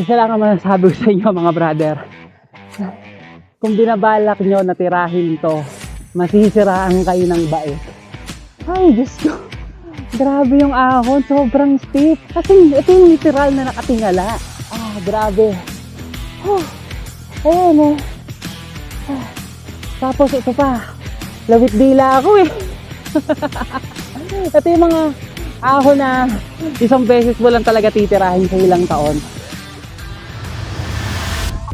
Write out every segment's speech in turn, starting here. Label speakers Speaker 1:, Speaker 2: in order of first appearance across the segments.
Speaker 1: Isa lang ang masasabi ko sa inyo mga brother. Kung binabalak nyo na tirahin to, masisiraan kayo ng bait. Ay, Diyos ko. Grabe yung ahon, sobrang steep. Kasi ito yung literal na nakatingala. Ah, grabe. Oh, ayan eh. Ah, Tapos ito pa, lawit dila ako eh. ito yung mga ahon na isang beses mo lang talaga titirahin sa ilang taon.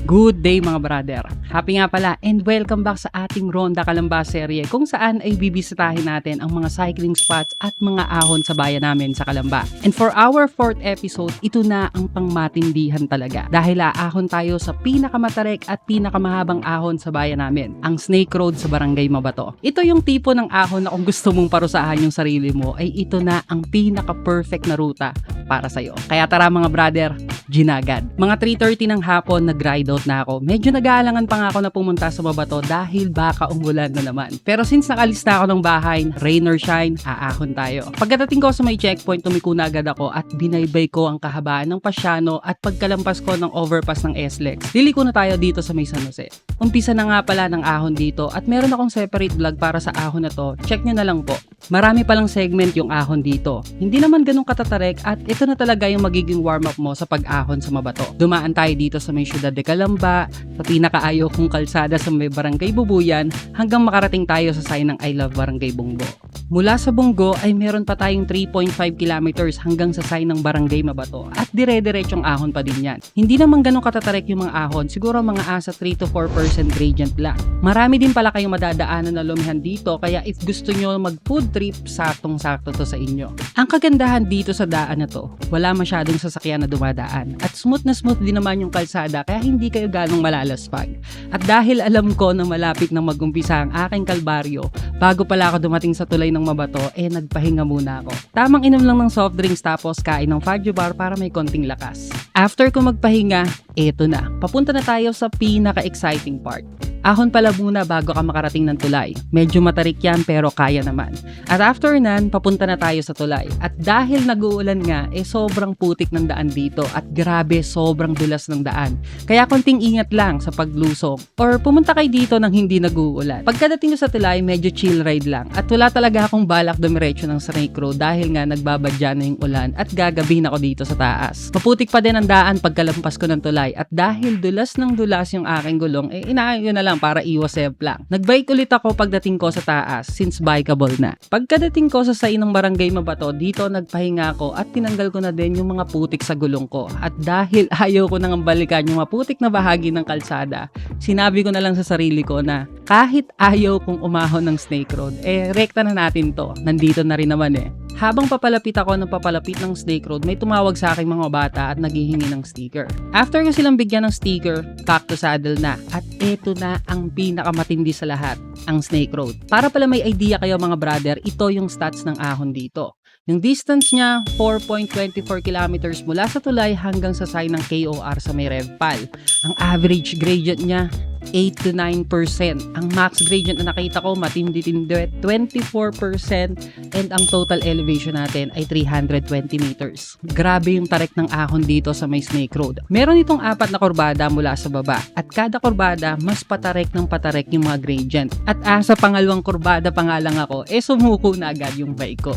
Speaker 1: Good day mga brother. Happy nga pala and welcome back sa ating Ronda Kalamba serye kung saan ay bibisitahin natin ang mga cycling spots at mga ahon sa bayan namin sa Kalamba. And for our fourth episode, ito na ang pangmatindihan talaga dahil aahon tayo sa pinakamatarek at pinakamahabang ahon sa bayan namin, ang Snake Road sa Barangay Mabato. Ito yung tipo ng ahon na kung gusto mong parusahan yung sarili mo ay ito na ang pinaka-perfect na ruta para sa'yo. Kaya tara mga brother, ginagad. Mga 3.30 ng hapon, nag-ride out na ako. Medyo nag-aalangan pa nga ako na pumunta sa Mabato dahil baka umulan na naman. Pero since nakalis na ako ng bahay, rain or shine, aahon tayo. Pagkadating ko sa may checkpoint, tumiko na agad ako at binaybay ko ang kahabaan ng Pasyano at pagkalampas ko ng overpass ng SLEX. Liliko na tayo dito sa may San Jose. Umpisa na nga pala ng ahon dito at meron akong separate vlog para sa ahon na to. Check nyo na lang po. Marami palang segment yung ahon dito. Hindi naman ganun katatarek at ito na talaga yung magiging warm-up mo sa pag-ahon sa Mabato. Dumaan tayo dito sa may syudad de Calamba, sa pinakaayaw kong kalsada sa may barangay Bubuyan hanggang makarating tayo sa sign ng I Love Barangay Bunggo. Mula sa Bunggo ay meron pa tayong 3.5 kilometers hanggang sa sign ng Barangay Mabato at dire-diretsyong ahon pa din yan. Hindi naman ganun katatarek yung mga ahon, siguro mga asa 3 to 4% gradient lang. Marami din pala kayong madadaanan na lumihan dito kaya if gusto nyo mag food trip, saktong-sakto to sa inyo. Ang kagandahan dito sa daan na to, wala masyadong sasakyan na dumadaan at smooth na smooth din naman yung kalsada kaya hindi kayo ganong malalaspag. At dahil alam ko na malapit na magumpisa ang aking kalbaryo, bago pala ako dumating sa tulay ng Mabato, eh nagpahinga muna ako. Tamang inom lang ng soft drinks tapos kain ng fudge bar para may konting lakas. After ko magpahinga, eto na. Papunta na tayo sa pinaka-exciting part. Ahon pala muna bago ka makarating ng tulay. Medyo matarik yan pero kaya naman. At after nan, papunta na tayo sa tulay. At dahil nag-uulan nga, eh sobrang putik ng daan dito at grabe sobrang dulas ng daan. Kaya konting ingat lang sa paglusong. Or pumunta kayo dito nang hindi nag-uulan. Pagkadating ko sa tulay, medyo chill ride lang. At wala talaga akong balak dumiretso ng Snake Road dahil nga nagbabadya na yung ulan at gagabihin ako dito sa taas. Maputik pa din ang daan pagkalampas ko ng tulay at dahil dulas ng dulas yung aking gulong, eh inaayon na lang para iwas lang. Nagbike ulit ako pagdating ko sa taas since bikeable na. Pagkadating ko sa sain ng barangay Mabato, dito nagpahinga ako at tinanggal ko na din yung mga putik sa gulong ko. At dahil ayaw ko nang balikan yung maputik na bahagi ng kalsada, sinabi ko na lang sa sarili ko na kahit ayaw kong umahon ng Snake Road, eh rekta na natin to. Nandito na rin naman eh. Habang papalapit ako ng papalapit ng Snake Road, may tumawag sa aking mga bata at naghihingi ng sticker. After ko silang bigyan ng sticker, back to saddle na. At eto na ang pinakamatindi sa lahat, ang Snake Road. Para pala may idea kayo mga brother, ito yung stats ng ahon dito. Yung distance niya, 4.24 kilometers mula sa tulay hanggang sa sign ng KOR sa may Revpal. Ang average gradient niya, 8 to 9%. Ang max gradient na nakita ko, matindi-tindi, 24% and ang total elevation natin ay 320 meters. Grabe yung tarek ng ahon dito sa may Snake Road. Meron itong apat na kurbada mula sa baba at kada kurbada mas patarek ng patarek yung mga gradient. At ah, sa pangalawang kurbada pa nga lang ako, eh sumuko na agad yung bike ko.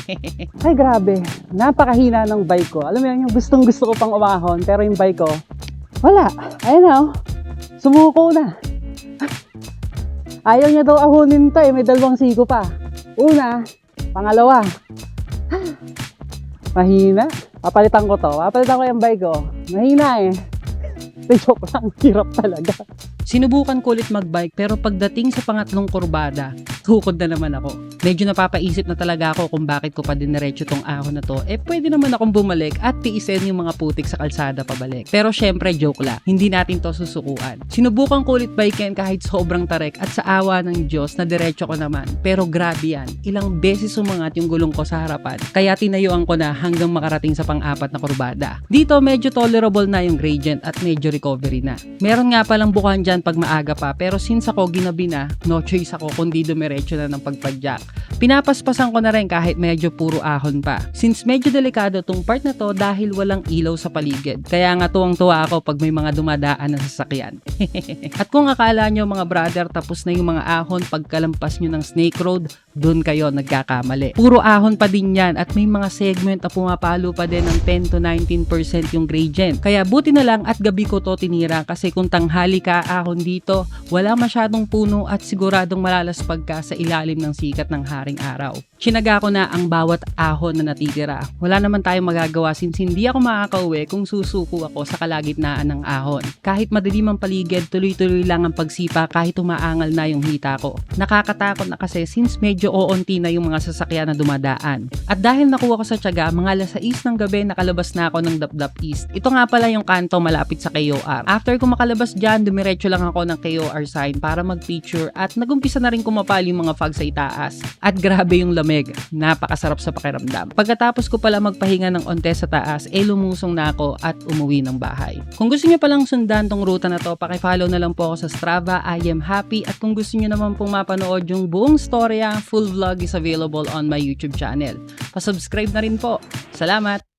Speaker 1: Ay grabe, napakahina ng bike ko. Alam mo yan, yung gustong gusto ko pang umahon pero yung bike ko, wala. Na, oh. Sumuko na. Ayaw niya daw ahonin to eh, may dalawang sigo pa. Una, pangalawa. Mahina. Papalitan ko to. Papalitan ko yung bike ko. Mahina eh. Joke lang, hirap talaga. Sinubukan ko ulit magbike pero pagdating sa pangatlong kurbada, tukod na naman ako. Medyo napapaisip na talaga ako kung bakit ko pa din diretso tong ahon na to. Eh pwede naman akong bumalik at tiisin yung mga putik sa kalsada pabalik. Pero syempre joke lang, hindi natin to susukuan. Sinubukan ko ulit biken kahit sobrang tarek at sa awa ng Diyos na diretso ko naman. Pero grabe yan, ilang beses sumangat yung gulong ko sa harapan. Kaya tinayuan ko na hanggang makarating sa pang-apat na kurbada. Dito medyo tolerable na yung gradient at medyo recovery na. Meron nga palang bukan dyan pag maaga pa pero since ako ginabi na, no choice ako kundi dumiretso na ng pagpadyak. Pinapaspasan ko na rin kahit medyo puro ahon pa. Since medyo delikado tong part na to dahil walang ilaw sa paligid. Kaya nga tuwang-tuwa ako pag may mga dumadaan na sasakyan. At kung akala nyo mga brother tapos na yung mga ahon pagkalampas nyo ng Snake Road, dun kayo nagkakamali. Puro ahon pa din yan at may mga segment na pumapalo pa din ng 10 to 19% yung gradient. Kaya buti na lang at gabi ko to tinira kasi kung tanghali ka ahon dito, wala masyadong puno at siguradong malalaspag ka sa ilalim ng sikat ng haring araw. Chinaga ko na ang bawat ahon na natitira. Wala naman tayong magagawa since hindi ako makakauwi kung susuko ako sa kalagitnaan ng ahon. Kahit madilim ang paligid, tuloy-tuloy lang ang pagsipa kahit umaangal na yung hita ko. Nakakatakot na kasi since medyo oonti na yung mga sasakyan na dumadaan. At dahil nakuha ko sa tiyaga, mga alas 6 ng gabi nakalabas na ako ng Dapdap East. Ito nga pala yung kanto malapit sa KOR. After ko makalabas dyan, dumiretso lang ako ng KOR sign para mag-picture at nagumpisa na rin kumapal yung mga fog sa itaas. At grabe yung lamig. Napakasarap sa pakiramdam. Pagkatapos ko pala magpahinga ng onte sa taas, eh lumusong na ako at umuwi ng bahay. Kung gusto niyo palang sundan tong ruta na to, pakifollow na lang po ako sa Strava, I am happy. At kung gusto niyo naman pong mapanood yung buong storya, full vlog is available on my YouTube channel. Pasubscribe na rin po. Salamat!